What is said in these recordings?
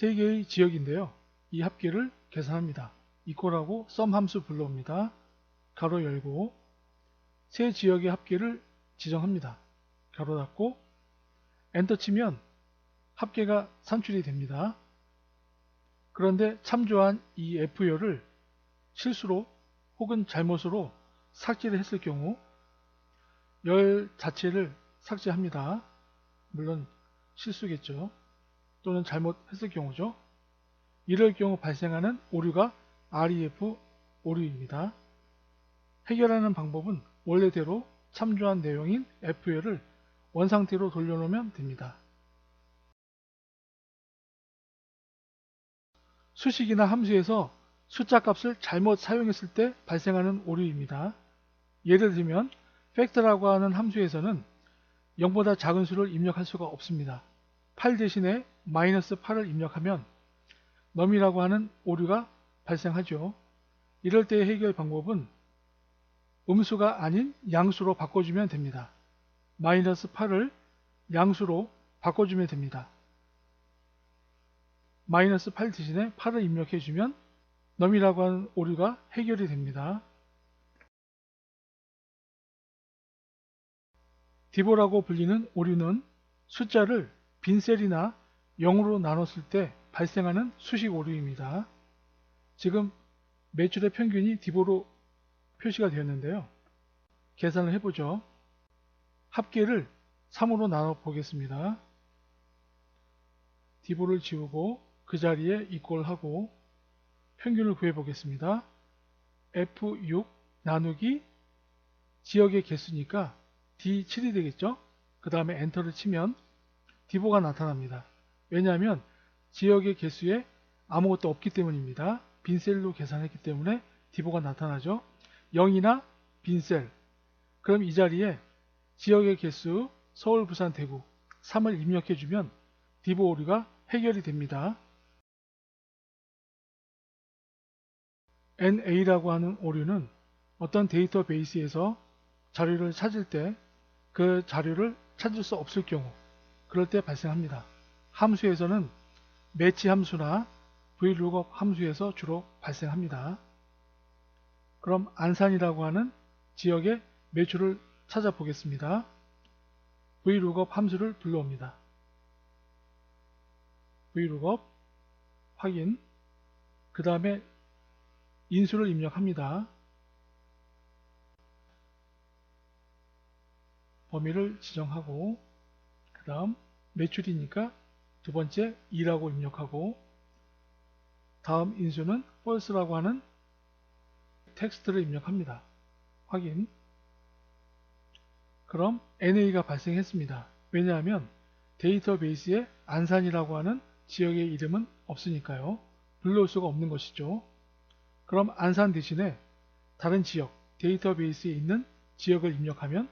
3개의 지역인데요. 이 합계를 계산합니다. 이꼴하고 썸 함수 불러옵니다. 가로 열고 세 지역의 합계를 지정합니다. 가로 닫고 엔터 치면 합계가 산출이 됩니다. 그런데 참조한 이 F열을 실수로 혹은 잘못으로 삭제를 했을 경우 열 자체를 삭제합니다. 물론 실수겠죠. 또는 잘못했을 경우죠. 이럴 경우 발생하는 오류가 REF 오류입니다. 해결하는 방법은 원래대로 참조한 내용인 F열을 원상태로 돌려놓으면 됩니다. 수식이나 함수에서 숫자 값을 잘못 사용했을 때 발생하는 오류입니다. 예를 들면 팩터라고 하는 함수에서는 0보다 작은 수를 입력할 수가 없습니다. 8 대신에 마이너스 8을 입력하면 넘이라고 하는 오류가 발생하죠. 이럴 때의 해결 방법은 음수가 아닌 양수로 바꿔주면 됩니다. 마이너스 8을 양수로 바꿔주면 됩니다. 마이너스 8 대신에 8을 입력해주면 넘이라고 하는 오류가 해결이 됩니다. 디보라고 불리는 오류는 숫자를 빈셀이나 0으로 나눴을 때 발생하는 수식 오류입니다. 지금 매출의 평균이 디보로 표시가 되었는데요. 계산을 해보죠. 합계를 3으로 나눠 보겠습니다. 디보를 지우고 그 자리에 이꼴 하고 평균을 구해 보겠습니다. F6 나누기 지역의 개수니까 D7이 되겠죠? 그 다음에 엔터를 치면 디보가 나타납니다. 왜냐하면 지역의 개수에 아무것도 없기 때문입니다. 빈셀로 계산했기 때문에 디보가 나타나죠. 0이나 빈셀 그럼 이 자리에 지역의 개수 서울, 부산, 대구 3을 입력해주면 디보 오류가 해결이 됩니다. NA라고 하는 오류는 어떤 데이터베이스에서 자료를 찾을 때 그 자료를 찾을 수 없을 경우 그럴 때 발생합니다. 함수에서는 매치 함수나 vlookup 함수에서 주로 발생합니다. 그럼 안산이라고 하는 지역의 매출을 찾아보겠습니다. vlookup 함수를 불러옵니다. vlookup 확인 그 다음에 인수를 입력합니다. 범위를 지정하고 그 다음 매출이니까 두 번째 2라고 입력하고 다음 인수는 false라고 하는 텍스트를 입력합니다. 확인 그럼 NA가 발생했습니다. 왜냐하면 데이터베이스에 안산이라고 하는 지역의 이름은 없으니까요. 불러올 수가 없는 것이죠. 그럼 안산 대신에 다른 지역, 데이터베이스에 있는 지역을 입력하면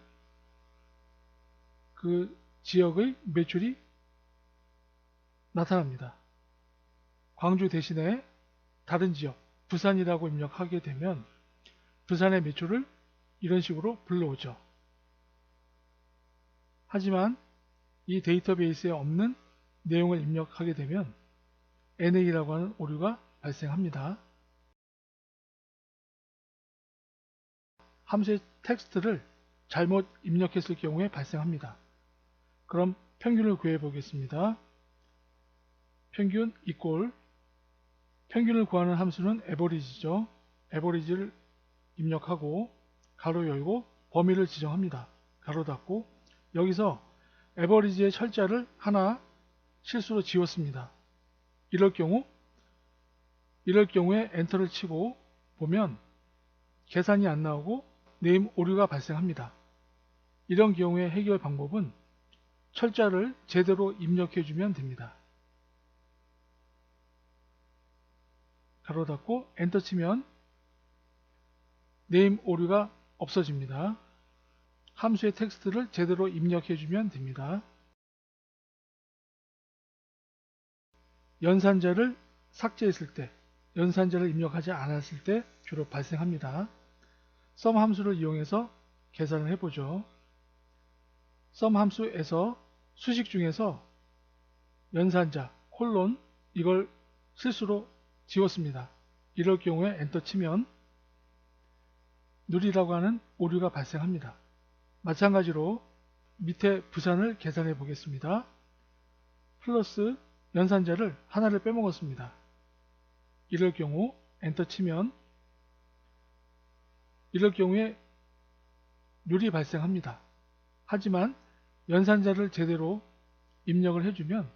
그 지역의 매출이 나타납니다. 광주 대신에 다른 지역, 부산이라고 입력하게 되면 부산의 매출을 이런 식으로 불러오죠. 하지만 이 데이터베이스에 없는 내용을 입력하게 되면 NA라고 하는 오류가 발생합니다. 함수의 텍스트를 잘못 입력했을 경우에 발생합니다. 그럼 평균을 구해 보겠습니다. 평균 이꼴 평균을 구하는 함수는 에버리지죠. 에버리지를 입력하고 가로 열고 범위를 지정합니다. 가로 닫고 여기서 에버리지의 철자를 하나 실수로 지웠습니다. 이럴 경우 이럴 경우에 엔터를 치고 보면 계산이 안 나오고 네임 오류가 발생합니다. 이런 경우의 해결 방법은 철자를 제대로 입력해 주면 됩니다. 가로 닫고 엔터 치면 네임 오류가 없어집니다. 함수의 텍스트를 제대로 입력해주면 됩니다. 연산자를 삭제했을 때, 연산자를 입력하지 않았을 때 주로 발생합니다. 썸 함수를 이용해서 계산을 해보죠. 썸 함수에서 수식 중에서 연산자, 콜론 이걸 실수로 지웠습니다. 이럴 경우에 엔터 치면 누리라고 하는 오류가 발생합니다. 마찬가지로 밑에 부산을 계산해 보겠습니다. 플러스 연산자를 하나를 빼먹었습니다. 이럴 경우 엔터 치면 이럴 경우에 률이 발생합니다. 하지만 연산자를 제대로 입력을 해주면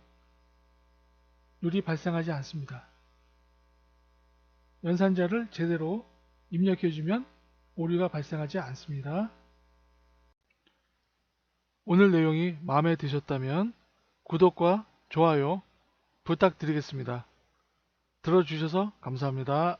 률이 발생하지 않습니다. 연산자를 제대로 입력해주면 오류가 발생하지 않습니다. 오늘 내용이 마음에 드셨다면 구독과 좋아요 부탁드리겠습니다. 들어주셔서 감사합니다.